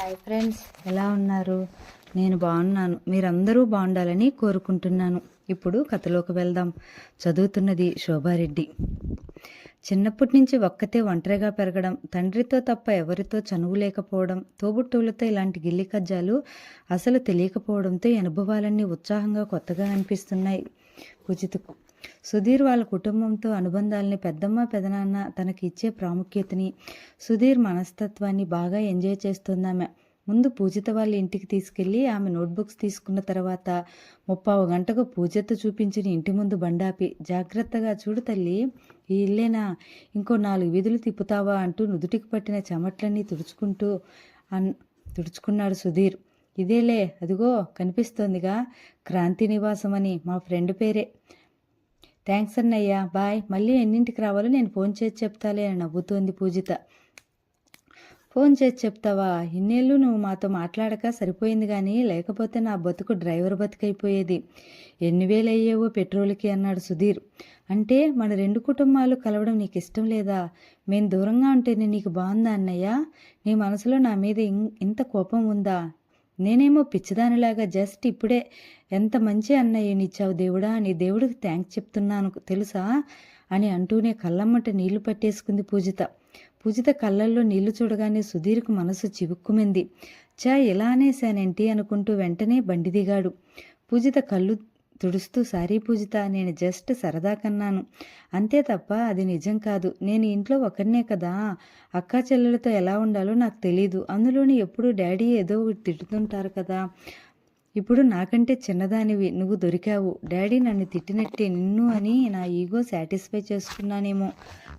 Hi friends. ఎలా ఉన్నారు? నేను బాగున్నాను. మీరందరూ బాగుండాలని కోరుకుంటున్నాను. ఇప్పుడు కథలోకి వెళ్దాం. చదువుతున్నది శోభారెడ్డి. చిన్నప్పటి నుంచి ఒక్కతే ఒంటరిగా పెరగడం తండ్రితో తప్ప ఎవరితో చనువు లేకపోవడం తోబుట్టువులతో ఇలాంటి గిల్లి కజ్జాలు అసలు తెలియకపోవడంతో అనుభవాలన్నీ ఉత్సాహంగా కొత్తగా అనిపిస్తున్నాయి. పూజితకు సుధీర్ వాళ్ళ కుటుంబంతో అనుబంధాలని పెద్దమ్మ పెదనాన్న తనకి ఇచ్చే ప్రాముఖ్యతని సుధీర్ మనస్తత్వాన్ని బాగా ఎంజాయ్ చేస్తుందామె ముందు పూజిత వాళ్ళ ఇంటికి తీసుకెళ్ళి ఆమె నోట్బుక్స్ తీసుకున్న తర్వాత ముప్పావు గంటకు పూజతో చూపించిన ఇంటి ముందు బండాపి జాగ్రత్తగా చూడు తల్లి ఈ ఇల్లేనా? ఇంకో నాలుగు వీధులు తిప్పుతావా? అంటూ నుదుటికి పట్టిన చెమట్లన్నీ తుడుచుకుంటూ అన్ తుడుచుకున్నాడు సుధీర్. ఇదేలే అదిగో కనిపిస్తోందిగా క్రాంతి నివాసం అని మా ఫ్రెండ్ పేరే. థ్యాంక్స్ అన్నయ్య బాయ్. మళ్ళీ ఎన్నింటికి రావాలో నేను ఫోన్ చేసి చెప్తాలే అని నవ్వుతోంది పూజిత. ఫోన్ చేసి చెప్తావా? ఇన్నేళ్ళు నువ్వు మాతో మాట్లాడక సరిపోయింది కానీ లేకపోతే నా బతుకు డ్రైవర్ బతుకైపోయేది. ఎన్ని వేలు అయ్యేవో పెట్రోల్కి అన్నాడు సుధీర్. అంటే మన రెండు కుటుంబాలు కలవడం నీకు ఇష్టం లేదా? మేము దూరంగా ఉంటేనే నీకు బాగుందా అన్నయ్య? నీ మనసులో నా మీద ఇం- ఇంత కోపం ఉందా? నేనేమో పిచ్చిదానిలాగా జస్ట్ ఇప్పుడే ఎంత మంచి అన్నయ్యనిచ్చావు దేవుడా నీ దేవుడికి థ్యాంక్స్ చెప్తున్నాను తెలుసా? అని అంటూనే కళ్ళమ్మట నీళ్ళు పట్టేసుకుంది పూజిత. పూజిత కళ్ళల్లో నీళ్ళు చూడగానే సుధీర్కు మనసు చివుక్కుమంది. చా ఇలా అనేశానేంటి అనుకుంటూ వెంటనే బండి దిగాడు. పూజిత కళ్ళు తుడుస్తూ సారీ పూజిత నేను జస్ట్ సరదా కన్నాను. అంతే తప్ప అది నిజం కాదు. నేను ఇంట్లో ఒకరినే కదా. అక్కా చెల్లెలతో ఎలా ఉండాలో నాకు తెలీదు. అందులోని ఎప్పుడు డాడీ ఏదో ఒకటి తిట్టుతుంటారు కదా. ఇప్పుడు నాకంటే చిన్నదానివి. నువ్వు దొరికావు. డాడీ నన్ను తిట్టినట్టే నిన్ను అని నా ఈగో సాటిస్ఫై చేసుకున్నానేమో.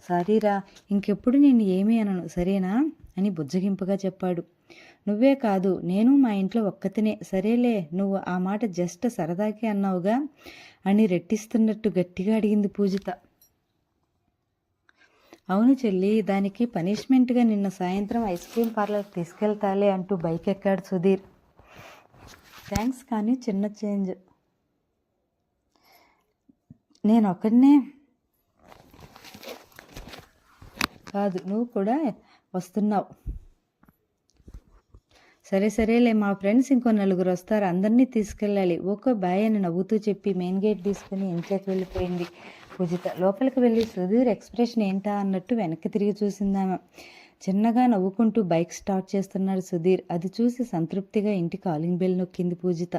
సారీరా ఇంకెప్పుడు నేను ఏమీ అనను. సరేనా? అని బుజ్జగింపుగా చెప్పాడు. నువ్వే కాదు నేను మా ఇంట్లో ఒక్కతినే. సరేలే నువ్వు ఆ మాట జస్ట్ సరదాకే అన్నావుగా? అని రెట్టిస్తున్నట్టు గట్టిగా అడిగింది పూజిత. అవును చెల్లి దానికి పనిష్మెంట్గా నిన్న సాయంత్రం ఐస్ క్రీమ్ పార్లర్ తీసుకెళ్తాలే అంటూ బైక్ ఎక్కాడు సుధీర్. థ్యాంక్స్ కానీ చిన్న చేంజ్. నేను ఒక్కడనే కాదు నువ్వు కూడా వస్తున్నావు. సరే సరేలే మా ఫ్రెండ్స్ ఇంకో నలుగురు వస్తారు. అందరినీ తీసుకెళ్ళాలి. ఓకే బాయ్ అని నవ్వుతూ చెప్పి మెయిన్ గేట్ తీసుకుని ఇంట్లోకి వెళ్ళిపోయింది. పూజిత లోపలికి వెళ్ళి సుధీర్ ఎక్స్ప్రెషన్ ఏంటా అన్నట్టు వెనక్కి తిరిగి చూసిందామె. చిన్నగా నవ్వుకుంటూ బైక్ స్టార్ట్ చేస్తున్నాడు సుధీర్. అది చూసి సంతృప్తిగా ఇంటి కాలింగ్ బెల్ నొక్కింది పూజిత.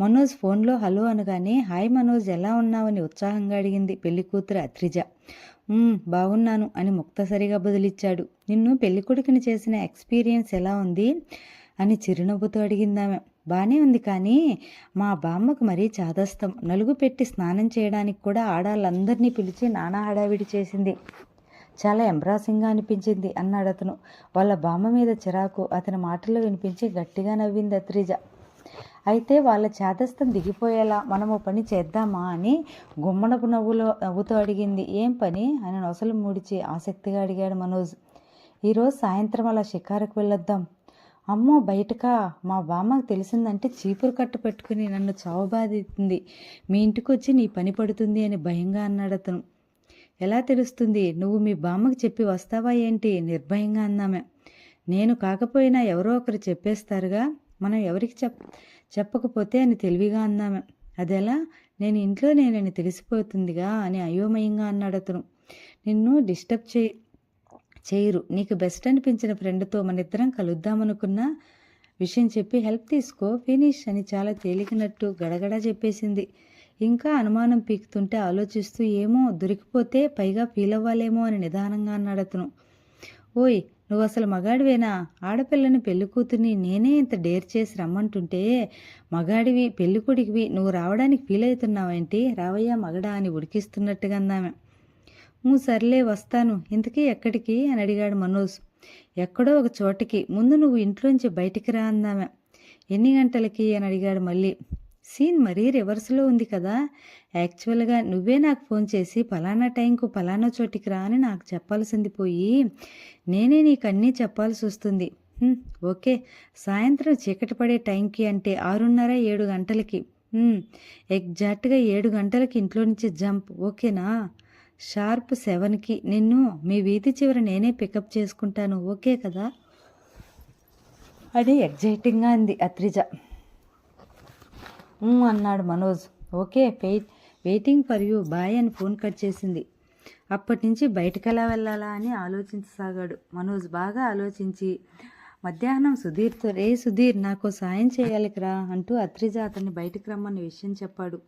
మనోజ్ ఫోన్లో హలో అనగానే హాయ్ మనోజ్ ఎలా ఉన్నావని ఉత్సాహంగా అడిగింది పెళ్ళి కూతురు అత్రిజ. బాగున్నాను అని ముక్తసరిగా బదులిచ్చాడు. నిన్ను పెళ్ళి కొడుకుని చేసిన ఎక్స్పీరియన్స్ ఎలా ఉంది? అని చిరునవ్వుతో అడిగిందామె. బానే ఉంది కానీ మా బామ్మకు మరీ చాదస్తం. నలుగు పెట్టి స్నానం చేయడానికి కూడా ఆడాళ్ళందరినీ పిలిచి నానా హడావిడి చేసింది. చాలా ఎంబ్రాసింగ్గా అనిపించింది అన్నాడు అతను. వాళ్ళ బామ్మ మీద చిరాకు అతని మాటల్లో వినిపించి గట్టిగా నవ్వింది అత్రిజ. అయితే వాళ్ళ చేతస్థం దిగిపోయేలా మనము పని చేద్దామా? అని గుమ్మడపు నవ్వులో నవ్వుతో అడిగింది. ఏం పని? అని నొసలు మూడిచి ఆసక్తిగా అడిగాడు మనోజ్. ఈరోజు సాయంత్రం అలా షికారుకు వెళ్ళొద్దాం. అమ్మో బయటకా మా బామ్మకు తెలిసిందంటే చీపురు కట్ట పెట్టుకుని నన్ను చావబాదింది మీ ఇంటికి వచ్చి నీ పని పడుతుంది అని భయంగా అన్నాడు అతను. ఎలా తెలుస్తుంది? నువ్వు మీ బామ్మకి చెప్పి వస్తావా ఏంటి? నిర్భయంగా అందామే నేను కాకపోయినా ఎవరో ఒకరు చెప్పేస్తారుగా? మనం ఎవరికి చెప్ చెప్పకపోతే అని తెలివిగా అందామే అదెలా? నేను ఇంట్లో నేనని తెలిసిపోతుందిగా అని అయోమయంగా అన్నాడు అతను. నిన్ను డిస్టర్బ్ చే చేయరు. నీకు బెస్ట్ అనిపించిన ఫ్రెండ్తో మనిద్దరం కలుద్దామనుకున్నా కలుద్దామనుకున్న విషయం చెప్పి హెల్ప్ తీసుకో. ఫినిష్ అని చాలా తేలికనట్టు గడగడ చెప్పేసింది. ఇంకా అనుమానం పీకుతుంటే ఆలోచిస్తూ ఏమో దొరికిపోతే పైగా ఫీల్ అవ్వాలేమో అని నిదానంగా అన్నాడు అతను. ఓయ్ నువ్వు అసలు మగాడివేనా? ఆడపిల్లని పెళ్ళి కూతుర్ని నేనే ఇంత డేర్ చేసి రమ్మంటుంటే మగాడివి పెళ్ళి కొడుకువి నువ్వు రావడానికి ఫీల్ అవుతున్నావేంటి? రావయ్యా మగడా అని ఉడికిస్తున్నట్టుగా అందామె. సర్లే వస్తాను. ఇంతకీ ఎక్కడికి? అని అడిగాడు మనోజ్. ఎక్కడో ఒక చోటకి. ముందు నువ్వు ఇంట్లోంచి బయటికి రా అందామె. ఎన్ని గంటలకి? అని అడిగాడు మళ్ళీ. సీన్ మరీ రివర్స్లో ఉంది కదా. యాక్చువల్గా నువ్వే నాకు ఫోన్ చేసి పలానా టైంకు పలానా చోటికి రా అని నాకు చెప్పాల్సింది పోయి నేనే నీకు అన్నీ చెప్పాల్సి వస్తుంది. ఓకే. సాయంత్రం చీకటి పడే టైంకి అంటే ఆరున్నర ఏడు గంటలకి. ఎగ్జాక్ట్గా ఏడు గంటలకి ఇంట్లో నుంచి జంప్. ఓకేనా? షార్ప్ సెవెన్కి నిన్ను మీ వీధి చివర నేనే పికప్ చేసుకుంటాను ఓకే కదా? అది ఎగ్జైటింగ్గా అంది అత్రిజ. అన్నాడు Manoj. Okay wait waiting for you boy అని ఫోన్ కట్ చేసింది. అప్పటి నుంచి బయటకు ఎలా వెళ్ళాలా అని ఆలోచించసాగాడు. మనోజ్ బాగా ఆలోచించి మధ్యాహ్నం సుధీర్తో రే సుధీర్ నాకు సాయం చేయాలికరా అంటూ అత్రిజ అతన్ని బయటకు రమ్మన్న విషయం చెప్పాడు.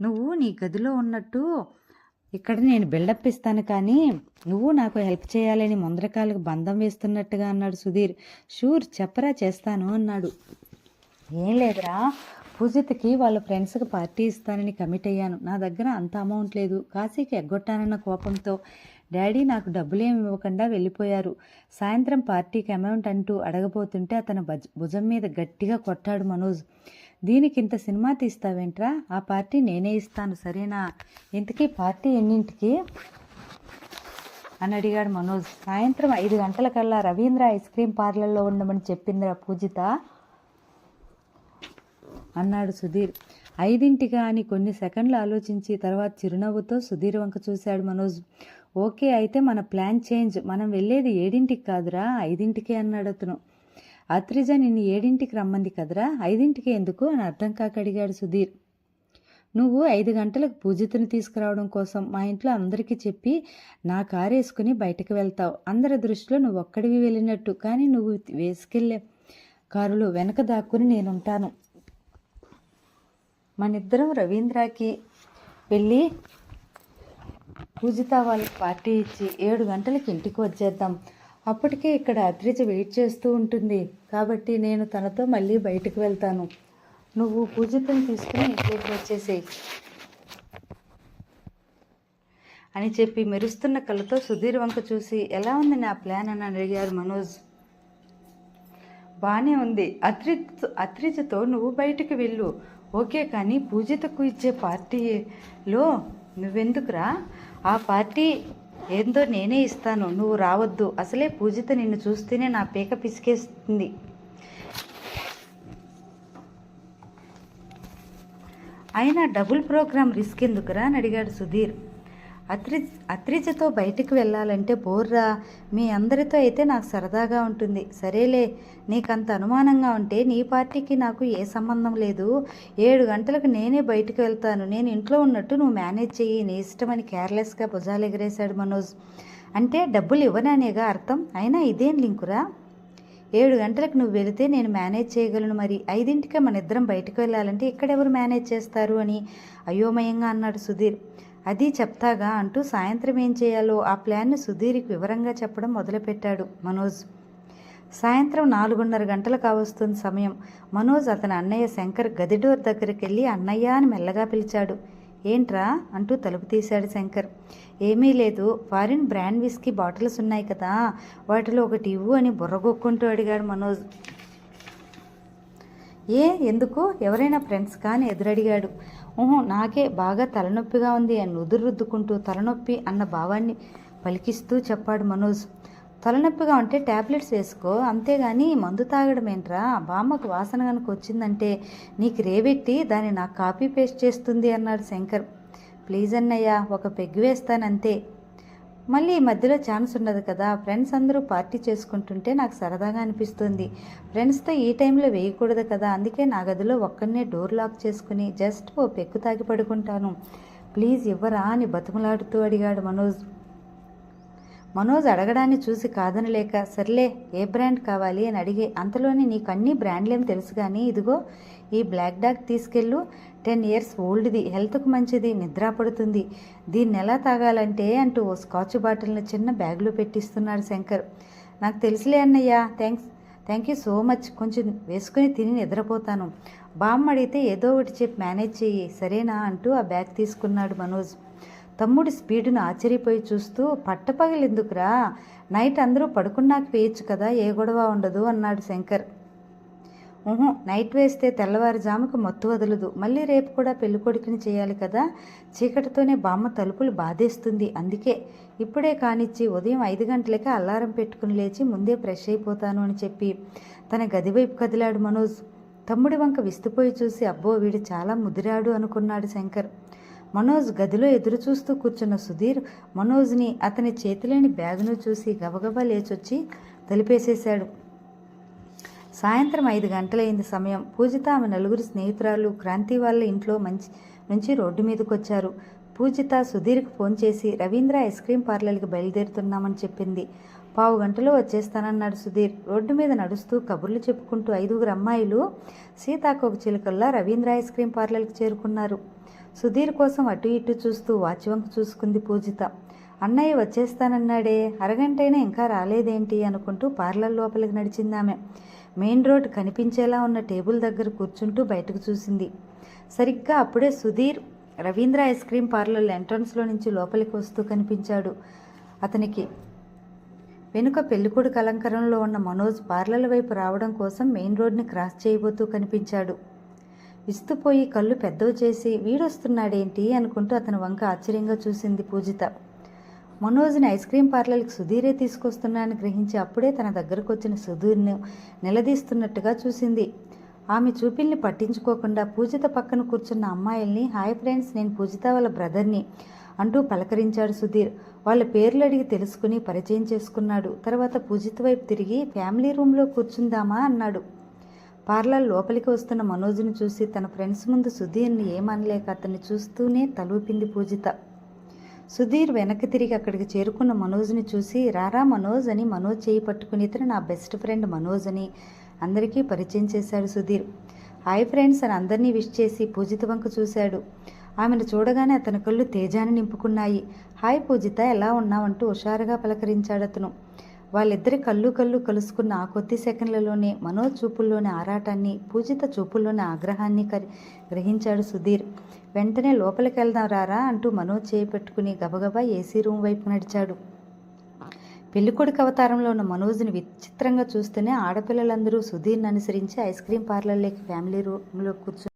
నువ్వు నీ గదిలో ఉన్నట్టు ఇక్కడ నేను బిల్డప్ ఇస్తాను కానీ నువ్వు నాకు హెల్ప్ చేయాలని ముందరకాలకు బంధం వేస్తున్నట్టుగా అన్నాడు సుధీర్. షూర్ చెప్పరా చేస్తాను అన్నాడు. ఏం లేదురా పూజిత్కి వాళ్ళ ఫ్రెండ్స్కి పార్టీ ఇస్తానని కమిట్ అయ్యాను. నా దగ్గర అంత అమౌంట్ లేదు. కాశీకి ఎగ్గొట్టానన్న కోపంతో డాడీ నాకు డబ్బులేమి ఇవ్వకుండా వెళ్ళిపోయారు. సాయంత్రం పార్టీకి అమౌంట్ అంటూ అడగబోతుంటే అతను భుజం మీద గట్టిగా కొట్టాడు మనోజ్. దీనికి ఇంత సినిమా తీస్తావేంట్రా? ఆ పార్టీ నేనే ఇస్తాను సరేనా? ఇంతకీ పార్టీ ఎన్నింటికి? అని అడిగాడు మనోజ్. సాయంత్రం ఐదు గంటలకల్లా రవీంద్ర ఐస్ క్రీమ్ పార్లర్లో ఉండమని చెప్పిందిరా పూజిత? అన్నాడు సుధీర్. ఐదింటిగా అని కొన్ని సెకండ్లు ఆలోచించి తర్వాత చిరునవ్వుతో సుధీర్ వంక చూశాడు మనోజ్. ఓకే అయితే మన ప్లాన్ చేంజ్. మనం వెళ్ళేది ఏడింటికి కాదురా ఐదింటికి అన్నాడు అతను. అత్రిజ నిన్ను ఏడింటికి రమ్మంది కదరా? ఐదింటికి ఎందుకు? అని అర్థం కాక అడిగాడు సుధీర్. నువ్వు ఐదు గంటలకు పూజితుని తీసుకురావడం కోసం మా ఇంట్లో అందరికీ చెప్పి నా కారు వేసుకుని బయటకు వెళ్తావు. అందరి దృష్టిలో నువ్వు ఒక్కడివి వెళ్ళినట్టు. కానీ నువ్వు వేసుకెళ్ళే కారులో వెనక దాక్కుని నేనుంటాను. మనిద్దరం రవీంద్రకి వెళ్ళి పూజిత వాళ్ళకి పార్టీ ఇచ్చి ఏడు గంటలకి ఇంటికి వచ్చేద్దాం. అప్పటికే ఇక్కడ అత్రిజ వెయిట్ చేస్తూ ఉంటుంది. కాబట్టి నేను తనతో మళ్ళీ బయటకు వెళ్తాను. నువ్వు పూజితను తీసుకుని ఇంట్లోకి వచ్చేసేయి. అని చెప్పి మెరుస్తున్న కళ్ళతో సుధీర్ వంక చూసి ఎలా ఉంది నా ప్లాన్? అని అడిగారు మనోజ్. బాగానే ఉంది. అత్రి అత్రిజతో నువ్వు బయటకు వెళ్ళు. ఓకే కానీ పూజితకు ఇచ్చే పార్టీలో నువ్వెందుకురా? ఆ పార్టీ ఏందో నేనే ఇస్తాను నువ్వు రావద్దు. అసలే పూజిత నిన్ను చూస్తేనే నా పీక పిసికేస్తుంది. అయినా డబుల్ ప్రోగ్రామ్ రిస్క్ ఎందుకురా అని అడిగాడు సుధీర్. అత్రి అత్రిజతో బయటికి వెళ్ళాలంటే బోర్రా మీ అందరితో అయితే నాకు సరదాగా ఉంటుంది. సరేలే నీకంత అనుమానంగా ఉంటే నీ పార్టీకి నాకు ఏ సంబంధం లేదు. ఏడు గంటలకు నేనే బయటికి వెళ్తాను. నేను ఇంట్లో ఉన్నట్టు నువ్వు మేనేజ్ చెయ్యి. నీ ఇష్టమని కేర్లెస్గా భుజాలు ఎగరేశాడు మనోజ్. అంటే డబ్బులు ఇవ్వననేగా అర్థం? అయినా ఇదేం లింకురా? ఏడు గంటలకు నువ్వు వెళితే నేను మేనేజ్ చేయగలను మరి. ఐదింటికే మన ఇద్దరం బయటకు వెళ్ళాలంటే ఇక్కడెవరు మేనేజ్ చేస్తారు అని అయోమయంగా అన్నాడు సుధీర్. అది చెప్తాగా అంటూ సాయంత్రం ఏం చేయాలో ఆ ప్లాన్ను సుధీర్కి వివరంగా చెప్పడం మొదలుపెట్టాడు మనోజ్. సాయంత్రం నాలుగున్నర గంటలు కావస్తుంది సమయం మనోజ్ అతని అన్నయ్య శంకర్ గదిడోర్ దగ్గరికి వెళ్ళి అన్నయ్య అని మెల్లగా పిలిచాడు. ఏంట్రా? అంటూ తలుపు తీశాడు శంకర్. ఏమీ లేదు. ఫారిన్ బ్రాండ్ విస్కీ బాటిల్స్ ఉన్నాయి కదా. వాటిలో ఒకటి ఇవ్వు అని బుర్రగొక్కుంటూ అడిగాడు మనోజ్. ఏ? ఎందుకు? ఎవరైనా ఫ్రెండ్స్ కానీ ఎదురడిగాడు. ఊహు నాకే బాగా తలనొప్పిగా ఉంది అని నుదురు రుద్దుకుంటూ తలనొప్పి అన్న భావాన్ని పలికిస్తూ చెప్పాడు మనోజ్. తలనొప్పిగా ఉంటే ట్యాబ్లెట్స్ వేసుకో అంతేగాని మందు తాగడం ఏంట్రా? బామ్మకు వాసన కనుక వచ్చిందంటే నీకు రేవెట్టి దాన్ని నాకు కాపీ పేస్ట్ చేస్తుంది అన్నాడు శంకర్. ప్లీజ్ అన్నయ్య ఒక పెగ్గు వేస్తానంతే. మళ్ళీ ఈ మధ్యలో ఛాన్స్ ఉండదు కదా ఫ్రెండ్స్ అందరూ పార్టీ చేసుకుంటుంటే నాకు సరదాగా అనిపిస్తుంది. ఫ్రెండ్స్తో ఈ టైంలో వేయకూడదు కదా అందుకే నా గదిలో ఒక్కడనే డోర్ లాక్ చేసుకుని జస్ట్ ఓ పెక్కు తాగి పడుకుంటాను. ప్లీజ్ ఇవ్వరా అని బతుకులాడుతూ అడిగాడు మనోజ్. మనోజ్ అడగడాన్ని చూసి కాదనలేక సర్లే ఏ బ్రాండ్ కావాలి అని అడిగే అంతలోనే నీకు అన్ని బ్రాండ్లేం తెలుసు కానీ ఇదిగో ఈ బ్లాక్ డాగ్ తీసుకెళ్ళు. టెన్ ఇయర్స్ ఓల్డ్ది హెల్త్కు మంచిది నిద్ర పడుతుంది. దీన్ని ఎలా తాగాలంటే అంటూ ఓ స్కాచ్ బాటిల్ని చిన్న బ్యాగ్లో పెట్టిస్తున్నాడు శంకర్. నాకు తెలుసులే అన్నయ్యా thanks. Thank you so much. కొంచెం వేసుకుని తిని నిద్రపోతాను. బామ్మ అడిగితే ఏదో ఒకటి చెప్పి మేనేజ్ చెయ్యి. సరేనా అంటూ ఆ బ్యాగ్ తీసుకున్నాడు మనోజ్. తమ్ముడి స్పీడును ఆశ్చర్యపోయి చూస్తూ పట్టపగలెందుకురా? నైట్ అందరూ పడుకున్నాక వేయచ్చు కదా ఏ గొడవ ఉండదు అన్నాడు శంకర్. ఊహు నైట్ వేస్తే తెల్లవారుజాముకు మత్తు వదలదు. మళ్ళీ రేపు కూడా పెళ్ళి కొడుకుని చేయాలి కదా. చీకటితోనే బామ్మ తలుపులు బాధేస్తుంది. అందుకే ఇప్పుడే కానిచ్చి ఉదయం ఐదు గంటలకే అల్లారం పెట్టుకుని లేచి ముందే ఫ్రెష్ అయిపోతాను అని చెప్పి తన గది వైపు కదిలాడు మనోజ్. తమ్ముడి వంక విస్తుపోయి చూసి అబ్బో వీడు చాలా ముదిరాడు అనుకున్నాడు శంకర్. మనోజ్ గదిలో ఎదురుచూస్తూ కూర్చున్న సుధీర్ మనోజ్ని అతని చేతిలేని బ్యాగును చూసి గబగబా లేచొచ్చి తలిపేసేశాడు. సాయంత్రం ఐదు గంటలైంది సమయం. పూజిత ఆమె నలుగురు స్నేహితురాలు క్రాంతి వాళ్ళ ఇంట్లో మంచి నుంచి రోడ్డు మీదకి వచ్చారు పూజిత సుధీర్కి ఫోన్ చేసి రవీంద్ర ఐస్ క్రీమ్ పార్లర్కి బయలుదేరుతున్నామని చెప్పింది. పావు గంటలో వచ్చేస్తానన్నాడు సుధీర్. రోడ్డు మీద నడుస్తూ కబుర్లు చెప్పుకుంటూ ఐదుగురు అమ్మాయిలు సీతాకోక చిలుకల్లా రవీంద్ర ఐస్ క్రీమ్ పార్లర్కి చేరుకున్నారు. సుధీర్ కోసం అటు ఇటు చూస్తూ వాచివంక చూసుకుంది పూజిత. అన్నయ్య వచ్చేస్తానన్నాడే. అరగంటైనా ఇంకా రాలేదేంటి? అనుకుంటూ పార్లర్ లోపలికి నడిచిందామె. మెయిన్ రోడ్ కనిపించేలా ఉన్న టేబుల్ దగ్గర కూర్చుంటూ బయటకు చూసింది. సరిగ్గా అప్పుడే Sudhir Ravindra ice cream parlour ఎంట్రన్స్లో నుంచి లోపలికి వస్తూ కనిపించాడు. అతనికి వెనుక పెళ్ళికొడుకు అలంకరణలో ఉన్న మనోజ్ పార్లర్ వైపు రావడం కోసం మెయిన్ రోడ్ని క్రాస్ చేయబోతూ కనిపించాడు. విస్తుపోయి కళ్ళు పెద్దవి చేసి వీడొస్తున్నాడేంటి? అనుకుంటూ అతని వంక ఆశ్చర్యంగా చూసింది పూజిత. మనోజ్ని ఐస్ క్రీమ్ పార్లర్కి సుధీరే తీసుకొస్తున్నానని గ్రహించి అప్పుడే తన దగ్గరకు వచ్చిన సుధీర్ను నిలదీస్తున్నట్టుగా చూసింది. ఆమె చూపిల్ని పట్టించుకోకుండా పూజిత పక్కన కూర్చున్న అమ్మాయిల్ని హాయ్ ఫ్రెండ్స్ నేను పూజిత వాళ్ళ బ్రదర్ని అంటూ పలకరించాడు సుధీర్. వాళ్ళ పేర్లు అడిగి తెలుసుకుని పరిచయం చేసుకున్నాడు. తర్వాత పూజిత వైపు తిరిగి ఫ్యామిలీ రూమ్లో కూర్చుందామా? అన్నాడు. పార్లర్ లోపలికి వస్తున్న మనోజ్ని చూసి తన ఫ్రెండ్స్ ముందు సుధీర్ని ఏమనలేక అతన్ని చూస్తూనే తలూపింది పూజిత. సుధీర్ వెనక్కి తిరిగి అక్కడికి చేరుకున్న మనోజ్ని చూసి రారా మనోజ్ అని మనోజ్ చేయి పట్టుకుని ఇతను నా బెస్ట్ ఫ్రెండ్ మనోజ్ అని అందరికీ పరిచయం చేశాడు సుధీర్. హాయ్ ఫ్రెండ్స్ అని అందరినీ విష్ చేసి పూజిత వంక చూశాడు. ఆమెను చూడగానే అతని కళ్ళు తేజాన్ని నింపుకున్నాయి. హాయ్ పూజిత ఎలా ఉన్నావంటూ హుషారుగా పలకరించాడు అతను. వాళ్ళిద్దరి కళ్ళు కళ్ళు కలుసుకున్న ఆ కొద్ది సెకండ్లలోనే మనోజ్ చూపుల్లోని ఆరాటాన్ని పూజిత చూపుల్లోని ఆగ్రహాన్ని గ్రహించాడు సుధీర్. వెంటనే లోపలికి వెళ్దాం రారా అంటూ మనోజ్ చేయి పెట్టుకుని గబగబా ఏసీ రూమ్ వైపు నడిచాడు. పెళ్ళికొడుకు అవతారంలో ఉన్న మనోజ్ని విచిత్రంగా చూస్తూనే ఆడపిల్లలందరూ సుధీర్ని అనుసరించి ఐస్ క్రీమ్ పార్లర్లోకి ఫ్యామిలీ రూమ్లో కూర్చొని